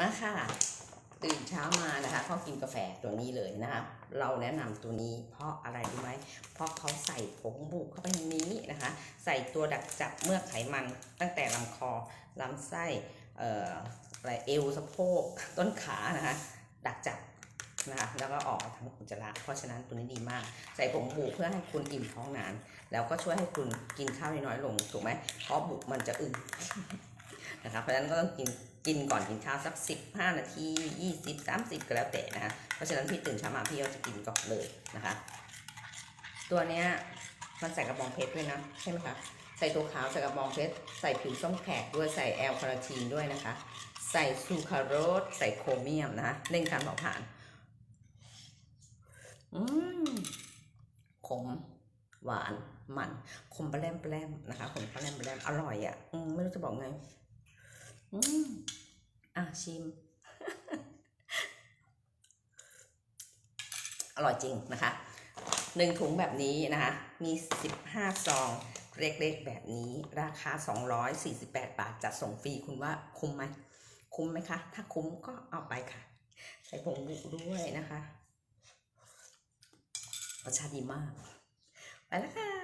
มาค่ะ ตื่นเช้ามานะคะเขากินกาแฟตัวนี้เลยนะคะ เราแนะนำตัวนี้เพราะอะไรรู้ไหมเพราะเขาใส่ผงบุกเข้าไปในนี้นะคะ ใส่ตัวดักจับเมื่อกไขมันตั้งแต่ลำคอลำไส้เอ่ออะไรเอวสะโพกต้นขานะคะ ดักจับนะคะแล้วก็ออกทางอุจจาระเพราะฉะนั้นตัวนี้ดีมาก ใส่ผงบุกเพื่อให้คุณอิ่มท้องนาน แล้วก็ช่วยให้คุณกินข้าวน้อยลงถูกไหมเพราะบุกมันจะอึน นะคะเพราะฉะนั้นก็ต้องกินกินก่อนกินข้าวสัก 15 นาที 20 30 ก็แล้วแต่นะคะเพราะฉะนั้นพี่ตื่นเช้ามาพี่ก็จะกินก่อนเลยนะคะ ตัวเนี้ยมันใส่กระบองเพชรด้วยนะใช่ไหมคะใส่ตัวขาวใส่กระบองเพชรใส่ผิวส้มแขกด้วยใส่แอลคาราทีนด้วยนะคะ ใส่ซูคราโรสใส่โครเมียมนะคะเร่งการเผาผลาญอืมขมหวานมันขมปลาแรมปลาแรมนะคะขมปลาแรมปลาแรมอร่อยอะไม่รู้จะบอกไง อืมอะชิม อร่อยจริงนะคะหนึ่งถุงแบบนี้นะคะ มี 15 ซอง เล็กๆแบบนี้ ราคา 248 บาท จัดส่งฟรีคุณว่าคุ้มไหม คุ้มไหมคะ ถ้าคุ้มก็เอาไปค่ะ ใส่ผงบุด้วยนะคะรสชาติดีมาก ไปแล้วค่ะ